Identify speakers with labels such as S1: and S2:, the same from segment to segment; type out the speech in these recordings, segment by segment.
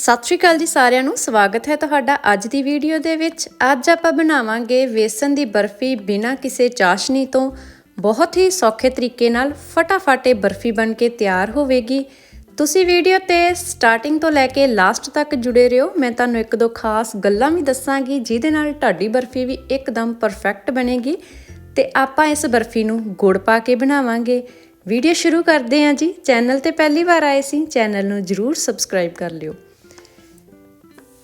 S1: ਸਤਿ ਸ਼੍ਰੀ ਅਕਾਲ ਜੀ ਸਾਰਿਆਂ ਨੂੰ। ਸਵਾਗਤ ਹੈ ਤੁਹਾਡਾ ਅੱਜ ਦੀ ਵੀਡੀਓ ਦੇ ਵਿੱਚ। ਅੱਜ ਆਪਾਂ ਬਣਾਵਾਂਗੇ ਵੇਸਣ ਦੀ ਬਰਫੀ ਬਿਨਾਂ ਕਿਸੇ ਚਾਸ਼ਨੀ ਤੋਂ। ਬਹੁਤ ਹੀ ਸੌਖੇ ਤਰੀਕੇ ਨਾਲ ਫਟਾਫਟ ਇਹ ਬਰਫੀ ਬਣ ਕੇ ਤਿਆਰ ਹੋਵੇਗੀ। ਤੁਸੀਂ ਵੀਡੀਓ ਤੇ ਸਟਾਰਟਿੰਗ ਤੋਂ ਲੈ ਕੇ ਲਾਸਟ ਤੱਕ ਜੁੜੇ ਰਹੋ। ਮੈਂ ਤੁਹਾਨੂੰ ਇੱਕ ਦੋ ਖਾਸ ਗੱਲਾਂ ਵੀ ਦੱਸਾਂਗੀ, ਜਿਹਦੇ ਨਾਲ ਤੁਹਾਡੀ ਬਰਫੀ ਵੀ ਇੱਕਦਮ ਪਰਫੈਕਟ ਬਣੇਗੀ। ਤੇ ਆਪਾਂ ਇਸ ਬਰਫੀ ਨੂੰ ਗੁੜ ਪਾ ਕੇ ਬਣਾਵਾਂਗੇ। ਵੀਡੀਓ ਸ਼ੁਰੂ ਕਰਦੇ ਹਾਂ ਜੀ। ਚੈਨਲ ਤੇ ਪਹਿਲੀ ਵਾਰ ਆਏ ਸੀ, ਚੈਨਲ ਨੂੰ ਜਰੂਰ ਸਬਸਕ੍ਰਾਈਬ ਕਰ ਲਿਓ।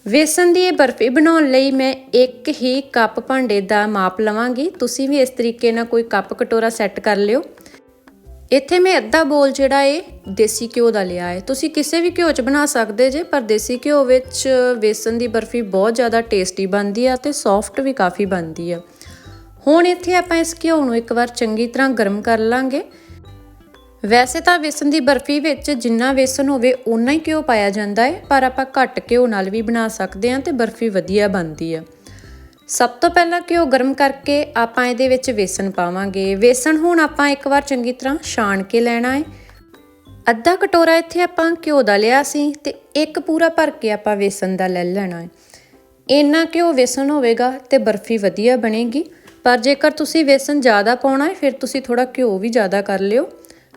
S1: ਵੇਸਣ ਦੀ ਇਹ ਬਰਫੀ ਬਣਾਉਣ ਲਈ ਮੈਂ ਇੱਕ ਹੀ ਕੱਪ ਭਾਂਡੇ ਦਾ ਮਾਪ ਲਵਾਂਗੀ। ਤੁਸੀਂ ਵੀ ਇਸ ਤਰੀਕੇ ਨਾਲ ਕੋਈ ਕੱਪ ਕਟੋਰਾ ਸੈੱਟ ਕਰ ਲਿਓ। ਇੱਥੇ ਮੈਂ ਅੱਧਾ ਬੋਲ ਜਿਹੜਾ ਏ, ਦੇਸੀ ਘਿਓ ਦਾ ਲਿਆ ਹੈ ਤੁਸੀਂ ਕਿਸੇ ਵੀ ਘਿਓ 'ਚ ਬਣਾ ਸਕਦੇ ਜੇ, ਪਰ ਦੇਸੀ ਘਿਓ ਵਿੱਚ ਵੇਸਣ ਦੀ ਬਰਫੀ ਬਹੁਤ ਜ਼ਿਆਦਾ ਟੇਸਟੀ ਬਣਦੀ ਆ ਤੇ ਸੌਫਟ ਵੀ ਕਾਫੀ ਬਣਦੀ ਆ। ਹੁਣ ਇੱਥੇ ਆਪਾਂ ਇਸ ਘਿਓ ਨੂੰ ਇੱਕ ਵਾਰ ਚੰਗੀ ਤਰ੍ਹਾਂ ਗਰਮ ਕਰ ਲਾਂਗੇ। ਵੈਸੇ ਤਾਂ ਵੇਸਣ ਦੀ ਬਰਫੀ ਵਿੱਚ ਜਿੰਨਾ ਵੇਸਣ ਹੋਵੇ ਉਨਾ ਹੀ ਘਿਓ ਪਾਇਆ ਜਾਂਦਾ ਹੈ ਪਰ ਆਪਾਂ ਘੱਟ ਘਿਓ ਨਾਲ ਵੀ ਬਣਾ ਸਕਦੇ ਹਾਂ ਤੇ ਬਰਫੀ ਵਧੀਆ ਬਣਦੀ ਹੈ ਸਭ ਤੋਂ ਪਹਿਲਾਂ ਘਿਓ ਗਰਮ ਕਰਕੇ ਆਪਾਂ ਇਹਦੇ ਵਿੱਚ ਵੇਸਣ ਪਾਵਾਂਗੇ। ਵੇਸਣ ਹੁਣ ਆਪਾਂ ਇੱਕ ਵਾਰ ਚੰਗੀ ਤਰ੍ਹਾਂ ਛਾਣ ਕੇ ਲੈਣਾ ਹੈ ਅੱਧਾ ਕਟੋਰਾ ਇੱਥੇ ਆਪਾਂ ਘਿਓ ਦਾ ਲਿਆ ਸੀ ਤੇ ਇੱਕ ਪੂਰਾ ਭਰ ਕੇ ਆਪਾਂ ਵੇਸਣ ਦਾ ਲੈ ਲੈਣਾ ਹੈ ਇੰਨਾ ਘਿਓ ਵੇਸਣ ਹੋਵੇਗਾ ਤੇ ਬਰਫੀ ਵਧੀਆ ਬਣੇਗੀ। ਪਰ ਜੇਕਰ ਤੁਸੀਂ ਵੇਸਣ ਜ਼ਿਆਦਾ ਪਾਉਣਾ ਹੈ ਫਿਰ ਤੁਸੀਂ ਥੋੜਾ ਘਿਓ ਵੀ ਜ਼ਿਆਦਾ ਕਰ ਲਿਓ।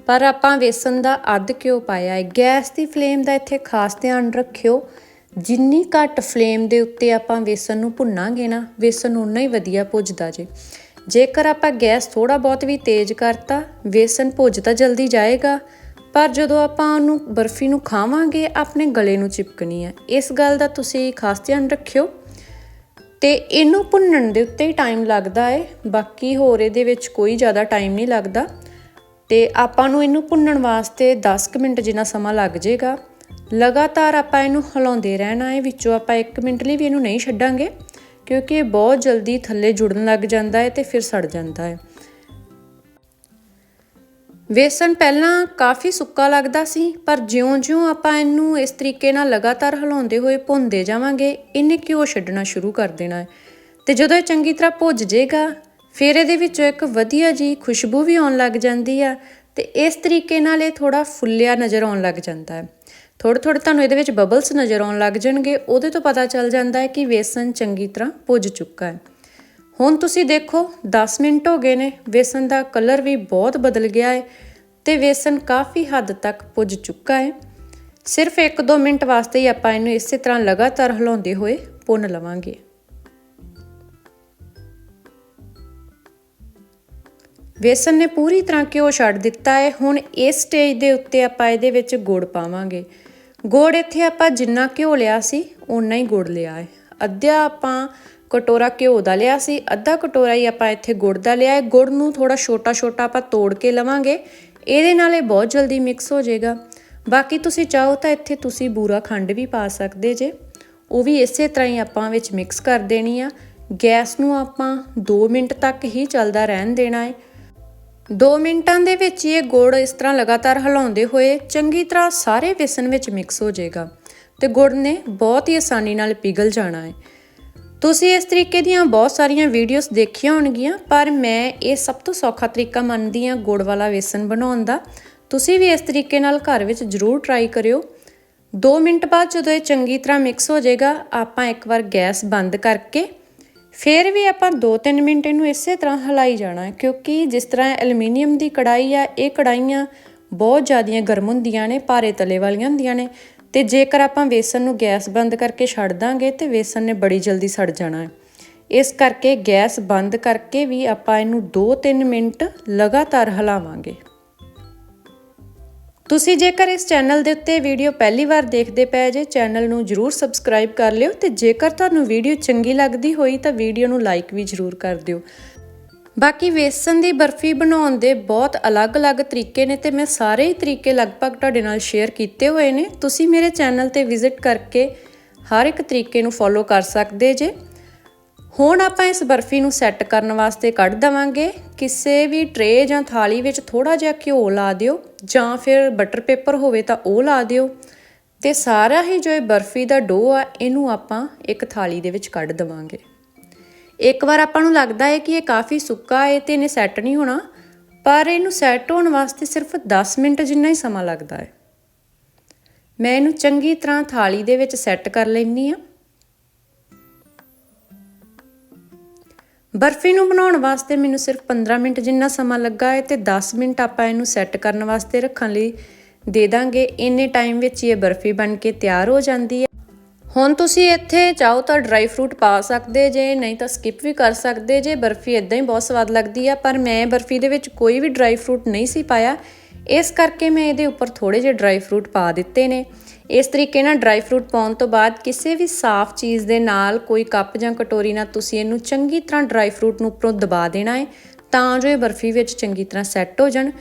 S1: ਪਰ ਆਪਾਂ ਵੇਸਣ ਦਾ ਅੱਧ ਕਿਉਂ ਪਾਇਆ ਹੈ। ਗੈਸ ਦੀ ਫਲੇਮ ਦਾ ਇੱਥੇ ਖਾਸ ਧਿਆਨ ਰੱਖਿਓ। ਜਿੰਨੀ ਘੱਟ ਫਲੇਮ ਦੇ ਉੱਤੇ ਆਪਾਂ ਵੇਸਣ ਨੂੰ ਭੁੰਨਾਂਗੇ ਨਾ, ਵੇਸਣ ਉਨਾ ਹੀ ਵਧੀਆ ਭੁੱਜਦਾ ਜੇ। ਜੇਕਰ ਆਪਾਂ ਗੈਸ ਥੋੜਾ ਬਹੁਤ ਵੀ ਤੇਜ਼ ਕਰਤਾ, ਵੇਸਣ ਭੁੱਜ ਤਾਂ ਜਲਦੀ ਜਾਏਗਾ। ਪਰ ਜਦੋਂ ਆਪਾਂ ਉਹਨੂੰ ਬਰਫੀ ਨੂੰ ਖਾਵਾਂਗੇ, ਆਪਣੇ ਗਲੇ ਨੂੰ ਚਿਪਕਣੀ ਹੈ। ਇਸ ਗੱਲ ਦਾ ਤੁਸੀਂ ਖਾਸ ਧਿਆਨ ਰੱਖਿਓ। ਤੇ ਇਹਨੂੰ ਭੁੰਨਣ ਦੇ ਉੱਤੇ ਹੀ ਟਾਈਮ ਲੱਗਦਾ ਹੈ। ਬਾਕੀ ਹੋਰ ਇਹਦੇ ਵਿੱਚ ਕੋਈ ਜ਼ਿਆਦਾ ਟਾਈਮ ਨਹੀਂ ਲੱਗਦਾ। ਤੇ ਆਪਾਂ ਨੂੰ ਇਹਨੂੰ ਭੁੰਨਣ ਵਾਸਤੇ 10 ਮਿੰਟ ਜਿੰਨਾ ਸਮਾਂ ਲੱਗ ਜਾਏਗਾ। ਲਗਾਤਾਰ ਆਪਾਂ ਇਹਨੂੰ ਹਿਲਾਉਂਦੇ ਰਹਿਣਾ ਹੈ, ਵਿੱਚੋਂ ਆਪਾਂ 1 ਮਿੰਟ ਲਈ ਵੀ ਇਹਨੂੰ ਨਹੀਂ ਛੱਡਾਂਗੇ, ਕਿਉਂਕਿ ਇਹ ਬਹੁਤ ਜਲਦੀ ਥੱਲੇ ਜੁੜਨ ਲੱਗ ਜਾਂਦਾ ਹੈ ਤੇ ਫਿਰ ਸੜ ਜਾਂਦਾ ਹੈ। ਵੇਸਣ ਪਹਿਲਾਂ ਕਾਫੀ ਸੁੱਕਾ ਲੱਗਦਾ ਸੀ, ਪਰ ਜਿਉਂ-ਜਿਉਂ ਆਪਾਂ ਇਹਨੂੰ ਇਸ ਤਰੀਕੇ ਨਾਲ ਲਗਾਤਾਰ ਹਿਲਾਉਂਦੇ ਹੋਏ ਭੁੰਨਦੇ ਜਾਵਾਂਗੇ, ਇਹਨੇ ਘਿਓ ਛੱਡਣਾ ਸ਼ੁਰੂ ਕਰ ਦੇਣਾ ਹੈ। ਤੇ ਜਦੋਂ ਇਹ ਚੰਗੀ ਤਰ੍ਹਾਂ ਭੁੱਜ ਜਾਏਗਾ ਫਿਰ ਇਹਦੇ ਵਿੱਚੋਂ ਇੱਕ ਵਧੀਆ ਜੀ ਖੁਸ਼ਬੂ ਵੀ ਆਉਣ ਲੱਗ ਜਾਂਦੀ ਆ ਤੇ ਇਸ ਤਰੀਕੇ ਨਾਲ ਇਹ ਥੋੜਾ ਫੁੱਲਿਆ ਨਜ਼ਰ ਆਉਣ ਲੱਗ ਜਾਂਦਾ ਹੈ। ਥੋੜੇ ਥੋੜੇ ਤੁਹਾਨੂੰ ਇਹਦੇ ਵਿੱਚ ਬਬਲਸ ਨਜ਼ਰ ਆਉਣ ਲੱਗ ਜਾਣਗੇ। ਉਹਦੇ ਤੋਂ ਪਤਾ ਚੱਲ ਜਾਂਦਾ ਹੈ ਕਿ ਵੇਸਨ ਚੰਗੀ ਤਰ੍ਹਾਂ ਪੁੱਜ ਚੁੱਕਾ ਹੈ। ਹੁਣ ਤੁਸੀਂ ਦੇਖੋ 10 ਮਿੰਟ ਹੋ ਗਏ ਨੇ, ਵੇਸਣ ਦਾ ਕਲਰ ਵੀ ਬਹੁਤ ਬਦਲ ਗਿਆ ਹੈ ਤੇ ਵੇਸਣ ਕਾਫੀ ਹੱਦ ਤੱਕ ਪੁੱਜ ਚੁੱਕਾ ਹੈ। ਸਿਰਫ 1-2 ਮਿੰਟ ਵਾਸਤੇ ਹੀ ਆਪਾਂ ਇਹਨੂੰ ਇਸੇ ਤਰ੍ਹਾਂ ਲਗਾਤਾਰ ਹਿਲਾਉਂਦੇ ਹੋਏ ਭੁੰਨ ਲਵਾਂਗੇ। ਵੇਸਣ ਨੇ ਪੂਰੀ ਤਰ੍ਹਾਂ ਘਿਓ ਛੱਡ ਦਿੱਤਾ ਹੈ। ਹੁਣ ਇਸ ਸਟੇਜ ਦੇ ਉੱਤੇ ਆਪਾਂ ਇਹਦੇ ਵਿੱਚ ਗੁੜ ਪਾਵਾਂਗੇ। ਗੁੜ ਇੱਥੇ ਆਪਾਂ ਜਿੰਨਾ ਘਿਓ ਲਿਆ ਸੀ ਉਨਾ ਹੀ ਗੁੜ ਲਿਆ ਹੈ। ਅੱਧਾ ਆਪਾਂ ਕਟੋਰਾ ਘਿਓ ਦਾ ਲਿਆ ਸੀ, ਅੱਧਾ ਕਟੋਰਾ ਹੀ ਆਪਾਂ ਇੱਥੇ ਗੁੜ ਦਾ ਲਿਆ ਹੈ। ਗੁੜ ਨੂੰ ਥੋੜਾ ਛੋਟਾ ਛੋਟਾ ਆਪਾਂ ਤੋੜ ਕੇ ਲਵਾਂਗੇ। ਇਹਦੇ ਨਾਲ ਇਹ ਬਹੁਤ ਜਲਦੀ ਮਿਕਸ ਹੋ ਜਾਏਗਾ। ਬਾਕੀ ਤੁਸੀਂ ਚਾਹੋ ਤਾਂ ਇੱਥੇ ਤੁਸੀਂ ਬੂਰਾ ਖੰਡ ਵੀ ਪਾ ਸਕਦੇ ਜੇ। ਉਹ ਵੀ ਇਸੇ ਤਰ੍ਹਾਂ ਹੀ ਆਪਾਂ ਵਿੱਚ ਮਿਕਸ ਕਰ ਦੇਣੀ ਆ। ਗੈਸ ਨੂੰ ਆਪਾਂ 2 ਮਿੰਟ ਤੱਕ ਹੀ ਚੱਲਦਾ ਰਹਿਣ ਦੇਣਾ ਹੈ। 2 ਮਿੰਟਾਂ ਦੇ ਵਿੱਚ ਇਹ ਗੁੜ ਇਸ ਤਰ੍ਹਾਂ ਲਗਾਤਾਰ ਹਿਲਾਉਂਦੇ ਹੋਏ ਚੰਗੀ ਤਰ੍ਹਾਂ ਸਾਰੇ ਵੇਸਣ ਵਿੱਚ ਮਿਕਸ ਹੋ ਜਾਏਗਾ ਤੇ ਗੁੜ ਨੇ ਬਹੁਤ ਹੀ ਆਸਾਨੀ ਨਾਲ ਪਿਘਲ ਜਾਣਾ ਹੈ। ਤੁਸੀਂ ਇਸ ਤਰੀਕੇ ਦੀਆਂ ਬਹੁਤ ਸਾਰੀਆਂ ਵੀਡੀਓਜ਼ ਦੇਖੀਆਂ ਹੋਣਗੀਆਂ, ਪਰ ਮੈਂ ਇਹ ਸਭ ਤੋਂ ਸੌਖਾ ਤਰੀਕਾ ਮੰਨਦੀ ਹਾਂ ਗੁੜ ਵਾਲਾ ਵੇਸਣ ਬਣਾਉਣ ਦਾ। ਤੁਸੀਂ ਵੀ ਇਸ ਤਰੀਕੇ ਨਾਲ ਘਰ ਵਿੱਚ ਜ਼ਰੂਰ ਟਰਾਈ ਕਰਿਓ। 2 ਮਿੰਟ ਬਾਅਦ ਜਦੋਂ ਇਹ ਚੰਗੀ ਤਰ੍ਹਾਂ ਮਿਕਸ ਹੋ ਜਾਏਗਾ, ਆਪਾਂ ਇੱਕ ਵਾਰ ਗੈਸ ਬੰਦ ਕਰਕੇ ਫਿਰ ਵੀ ਆਪਾਂ 2-3 ਮਿੰਟ ਇਹਨੂੰ ਇਸੇ ਤਰ੍ਹਾਂ ਹਲਾਈ ਜਾਣਾ ਹੈ ਕਿਉਂਕਿ ਜਿਸ ਤਰ੍ਹਾਂ ਐਲੂਮੀਨੀਅਮ ਦੀ ਕੜਾਈ ਆ, ਇਹ ਕੜਾਈਆਂ ਬਹੁਤ ਜ਼ਿਆਦੀਆਂ ਗਰਮ ਹੁੰਦੀਆਂ ਨੇ, ਭਾਰੇ ਤਲੇ ਵਾਲੀਆਂ ਹੁੰਦੀਆਂ ਨੇ, ਤੇ ਜੇਕਰ ਆਪਾਂ ਵੇਸਣ ਨੂੰ ਗੈਸ ਬੰਦ ਕਰਕੇ ਛੱਡ ਦਾਂਗੇ, ਤੇ ਵੇਸਣ ਨੇ ਬੜੀ ਜਲਦੀ ਸੜ ਜਾਣਾ। ਹੈ ਇਸ ਕਰਕੇ ਗੈਸ ਬੰਦ ਕਰਕੇ ਵੀ ਆਪਾਂ ਇਹਨੂੰ 2-3 ਮਿੰਟ ਲਗਾਤਾਰ ਹਲਾਵਾਂਗੇ। ਤੁਸੀਂ ਜੇਕਰ ਇਸ ਚੈਨਲ ਦੇ ਉੱਤੇ ਵੀਡੀਓ ਪਹਿਲੀ ਵਾਰ ਦੇਖਦੇ ਪਏ ਜੇ, ਚੈਨਲ ਨੂੰ ਜਰੂਰ ਸਬਸਕ੍ਰਾਈਬ ਕਰ ਲਿਓ ਤੇ ਜੇਕਰ ਤੁਹਾਨੂੰ ਵੀਡੀਓ ਚੰਗੀ ਲੱਗਦੀ ਹੋਈ ਤਾਂ ਵੀਡੀਓ ਨੂੰ ਲਾਈਕ ਵੀ ਜਰੂਰ ਕਰ ਦਿਓ। ਬਾਕੀ ਵੇਸਣ ਦੀ ਬਰਫੀ ਬਣਾਉਣ ਦੇ ਬਹੁਤ ਅਲੱਗ-ਅਲੱਗ ਤਰੀਕੇ ਨੇ ਤੇ ਮੈਂ ਸਾਰੇ ਹੀ ਤਰੀਕੇ ਲਗਭਗ ਤੁਹਾਡੇ ਨਾਲ ਸ਼ੇਅਰ ਕੀਤੇ ਹੋਏ ਨੇ। ਤੁਸੀਂ ਮੇਰੇ ਚੈਨਲ ਤੇ ਵਿਜ਼ਿਟ ਕਰਕੇ ਹਰ ਇੱਕ ਤਰੀਕੇ ਨੂੰ ਫੋਲੋ ਕਰ ਸਕਦੇ ਜੇ। ਹੁਣ ਆਪਾਂ ਇਸ ਬਰਫੀ ਨੂੰ ਸੈੱਟ ਕਰਨ ਵਾਸਤੇ ਕੱਢ ਦਵਾਂਗੇ। ਕਿਸੇ ਵੀ ਟਰੇ ਜਾਂ ਥਾਲੀ ਵਿੱਚ ਥੋੜਾ ਜਿਹਾ ਘਿਓ ਲਾ ਦਿਓ ਜਾਂ ਫਿਰ ਬਟਰ ਪੇਪਰ ਹੋਵੇ ਤਾਂ ਉਹ ਲਾ ਦਿਓ। ਤੇ ਸਾਰਾ ਹੀ ਜੋ ਇਹ ਬਰਫੀ ਦਾ ਡੋ ਆ, ਇਹਨੂੰ ਆਪਾਂ ਇੱਕ ਥਾਲੀ ਦੇ ਵਿੱਚ ਕੱਢ ਦਵਾਂਗੇ। ਇੱਕ ਵਾਰ ਆਪਾਂ ਨੂੰ ਲੱਗਦਾ ਹੈ ਕਿ ਇਹ ਕਾਫੀ ਸੁੱਕਾ ਹੈ ਤੇ ਇਹਨੇ ਸੈੱਟ ਨਹੀਂ ਹੋਣਾ, ਪਰ ਇਹਨੂੰ ਸੈੱਟ ਹੋਣ ਵਾਸਤੇ ਸਿਰਫ 10 ਮਿੰਟ ਜਿੰਨਾ ਹੀ ਸਮਾਂ ਲੱਗਦਾ ਹੈ। ਮੈਂ ਇਹਨੂੰ ਚੰਗੀ ਤਰ੍ਹਾਂ ਥਾਲੀ ਦੇ ਵਿੱਚ ਸੈੱਟ ਕਰ ਲੈਣੀ ਆ ਬਰਫੀ ਨੂੰ ਬਣਾਉਣ ਵਾਸਤੇ ਮੈਨੂੰ ਸਿਰਫ 15 ਮਿੰਟ ਜਿੰਨਾ ਸਮਾਂ ਲੱਗਾ ਹੈ ਤੇ 10 ਮਿੰਟ ਆਪਾਂ ਇਹਨੂੰ ਸੈੱਟ ਕਰਨ ਵਾਸਤੇ ਰੱਖਣ ਲਈ ਦੇ ਦਾਂਗੇ। ਇੰਨੇ ਟਾਈਮ ਵਿੱਚ ਹੀ ਇਹ ਬਰਫੀ ਬਣ ਕੇ ਤਿਆਰ ਹੋ ਜਾਂਦੀ ਹੈ। ਹੁਣ ਤੁਸੀਂ ਇੱਥੇ ਚਾਹੋ ਤਾਂ ਡਰਾਈ ਫਰੂਟ ਪਾ ਸਕਦੇ ਜੇ, ਨਹੀਂ ਤਾਂ ਸਕਿਪ ਵੀ ਕਰ ਸਕਦੇ ਜੇ। ਬਰਫੀ ਇਦਾਂ ਹੀ ਬਹੁਤ ਸਵਾਦ ਲੱਗਦੀ ਆ, ਪਰ ਮੈਂ ਬਰਫੀ ਦੇ ਵਿੱਚ ਕੋਈ ਵੀ ਡਰਾਈ ਫਰੂਟ ਨਹੀਂ ਸੀ ਪਾਇਆ। ਇਸ ਕਰਕੇ ਮੈਂ ਇਹਦੇ ਉੱਪਰ ਥੋੜੇ ਜਿਹੇ ਡਰਾਈ ਫਰੂਟ ਪਾ ਦਿੱਤੇ ਨੇ। ਇਸ ਤਰੀਕੇ ਨਾਲ ਡਰਾਈ ਫਰੂਟ ਪਾਉਣ ਤੋਂ ਬਾਅਦ ਕਿਸੇ ਵੀ ਸਾਫ਼ ਚੀਜ਼ ਦੇ ਨਾਲ ਕੋਈ ਕੱਪ ਜਾਂ ਕਟੋਰੀ ਨਾਲ ਤੁਸੀਂ ਇਹਨੂੰ ਚੰਗੀ ਤਰ੍ਹਾਂ ਡਰਾਈ ਫਰੂਟ ਨੂੰ ਉੱਪਰੋਂ ਦਬਾ ਦੇਣਾ ਹੈ ਤਾਂ ਜੋ ਇਹ ਬਰਫੀ ਵਿੱਚ ਚੰਗੀ ਤਰ੍ਹਾਂ ਸੈੱਟ ਹੋ ਜਾਣ।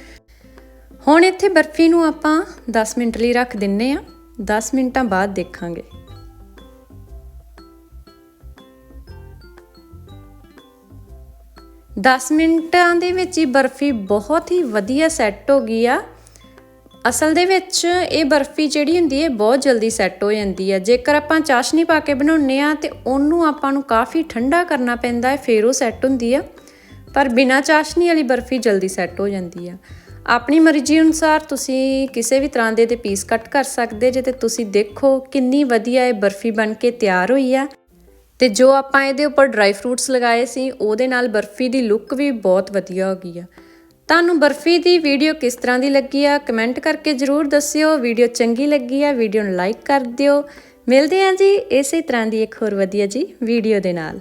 S1: ਹੁਣ ਇੱਥੇ ਬਰਫੀ ਨੂੰ ਆਪਾਂ 10 ਮਿੰਟ ਲਈ ਰੱਖ ਦਿੰਨੇ ਆ 10 ਮਿੰਟਾਂ ਬਾਅਦ ਦੇਖਾਂਗੇ। ਦਸ ਮਿੰਟਾਂ ਦੇ ਵਿੱਚ ਹੀ ਬਰਫੀ ਬਹੁਤ ਹੀ ਵਧੀਆ ਸੈੱਟ ਹੋ ਗਈ ਆ। ਅਸਲ ਦੇ ਵਿੱਚ ਇਹ ਬਰਫੀ ਜਿਹੜੀ ਹੁੰਦੀ ਹੈ ਬਹੁਤ ਜਲਦੀ ਸੈੱਟ ਹੋ ਜਾਂਦੀ ਹੈ। ਜੇਕਰ ਆਪਾਂ ਚਾਸ਼ਨੀ ਪਾ ਕੇ ਬਣਾਉਂਦੇ ਆ ਤੇ ਉਹਨੂੰ ਆਪਾਂ ਨੂੰ ਕਾਫੀ ਠੰਡਾ ਕਰਨਾ ਪੈਂਦਾ ਹੈ, ਫਿਰ ਉਹ ਸੈੱਟ ਹੁੰਦੀ ਆ। ਪਰ ਬਿਨਾ ਚਾਸ਼ਨੀ ਵਾਲੀ ਬਰਫੀ ਜਲਦੀ ਸੈੱਟ ਹੋ ਜਾਂਦੀ ਆ। ਆਪਣੀ ਮਰਜ਼ੀ ਅਨੁਸਾਰ ਤੁਸੀਂ ਕਿਸੇ ਵੀ ਤਰ੍ਹਾਂ ਦੇ ਤੇ ਪੀਸ ਕੱਟ ਕਰ ਸਕਦੇ ਜੇ ਤੇ ਤੁਸੀਂ ਦੇਖੋ ਕਿੰਨੀ ਵਧੀਆ ਇਹ ਬਰਫੀ ਬਣ ਕੇ ਤਿਆਰ ਹੋਈ ਆ। ਤੇ ਜੋ ਆਪਾਂ ਇਹਦੇ ਉੱਪਰ ਡਰਾਈ ਫਰੂਟਸ ਲਗਾਏ ਸੀ, ਉਹਦੇ ਨਾਲ ਬਰਫੀ ਦੀ ਲੁੱਕ ਵੀ ਬਹੁਤ ਵਧੀਆ ਹੋ ਗਈ ਆ। ਤੁਹਾਨੂੰ ਬਰਫੀ ਦੀ ਵੀਡੀਓ ਕਿਸ ਤਰ੍ਹਾਂ ਦੀ ਲੱਗੀ ਆ ਕਮੈਂਟ ਕਰਕੇ ਜਰੂਰ ਦੱਸਿਓ। ਵੀਡੀਓ ਚੰਗੀ ਲੱਗੀ ਆ, ਵੀਡੀਓ ਨੂੰ ਲਾਈਕ ਕਰ ਦਿਓ। ਮਿਲਦੇ ਹਾਂ ਜੀ ਇਸੇ ਤਰ੍ਹਾਂ ਦੀ ਇੱਕ ਹੋਰ ਵਧੀਆ ਜੀ ਵੀਡੀਓ ਦੇ ਨਾਲ।